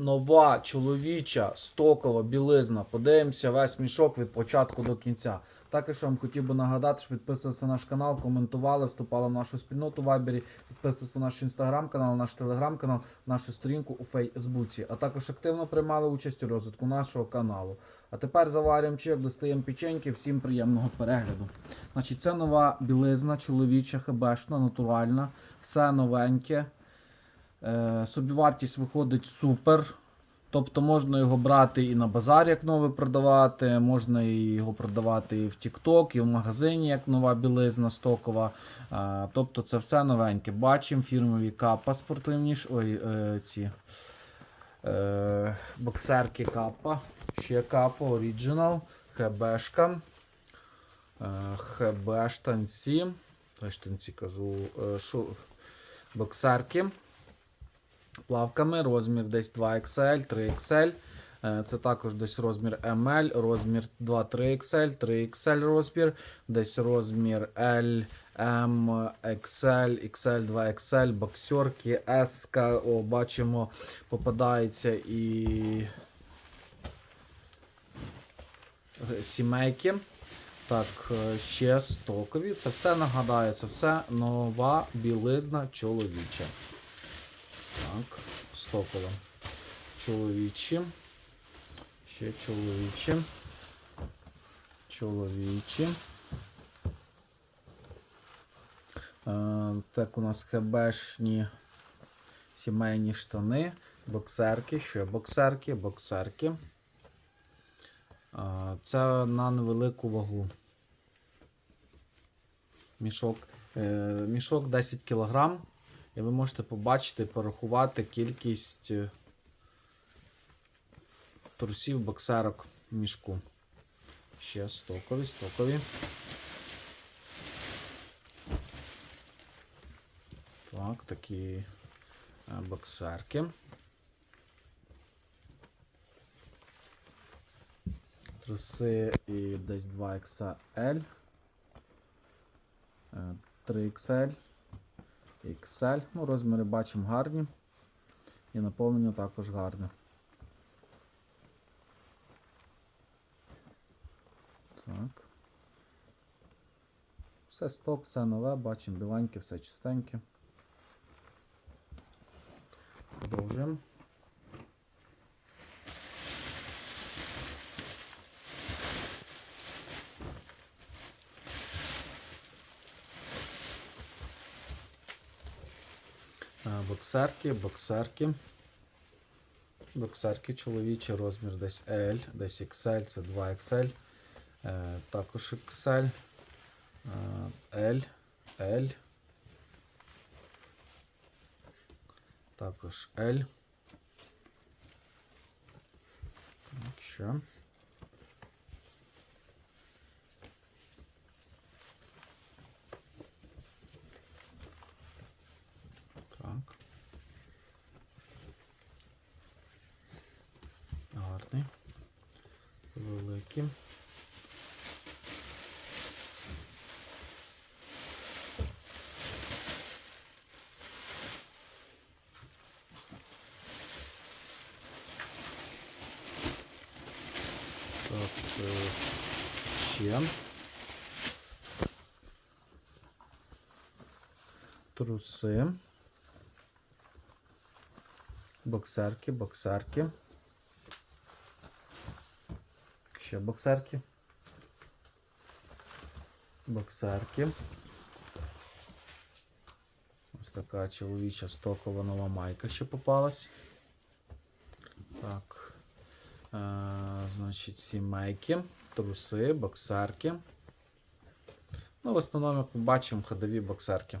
Нова чоловіча стокова білизна. Подивимося весь мішок від початку до кінця. Також вам хотів би нагадати, що підписувалися на наш канал, коментували, вступали в нашу спільноту в Вайбері, підписувалися на наш інстаграм-канал, наш телеграм-канал, нашу сторінку у Фейсбуці, а також активно приймали участь у розвитку нашого каналу. А тепер заварюємо чек, достаємо печеньки, всім приємного перегляду. Значить, це нова білизна, чоловіча, хебешна, натуральна, все новеньке. Е, собівартість виходить супер. Тобто можна його брати і на базарі, як новий продавати, можна його продавати і в TikTok, і в магазині, як нова білизна стокова. Е, тобто це все новеньке. Бачимо фірмові капа спортивні. Ой, е, ці боксерки капа. Ще капа, оріджинал, ХБшка. ХБ штанці. Кажу. Боксерки плавками, розмір десь 2XL, 3XL. Е, Це також десь розмір ML, розмір 2-3XL, 3XL розмір, десь розмір L, M, XL, XL, 2XL, боксерки, S, о, бачимо, попадається і сімейки. Так, е, ще стокові. Це все нагадаю, це все нова білизна чоловіча. Так, стопила. Чоловічі. Ще чоловічі. Чоловічі. Е, так, у нас хебешні сімейні штани, боксерки, ще боксерки, боксерки. Е, це на невелику вагу. Мішок. Е, мішок 10 кг. І ви можете побачити, порахувати кількість е, трусів боксерок в мішку. Ще стокові, стокові. Так, такі е, боксерки. Труси і десь 2XL. е, 3XL. XL. Ну, розміри бачимо гарні. І наповнення також гарне. Так. Все сток, все нове, бачимо біленьке, все чистеньке. Продовжуємо. Боксерки, боксерки. Боксерки чоловічий розмір десь L, десь XL, це 2XL. Е, також XL. Е, L, L. Також L. Так, ще. Так. Гарний. Великий. Так, е, ще. Труси. Боксерки, боксерки. Ще боксерки. Боксерки. Ось така чоловіча стокова нова майка ще попалась. Так. Е, значить, сімейки, труси, боксерки. Ну, в основному, як бачимо, ходові боксерки.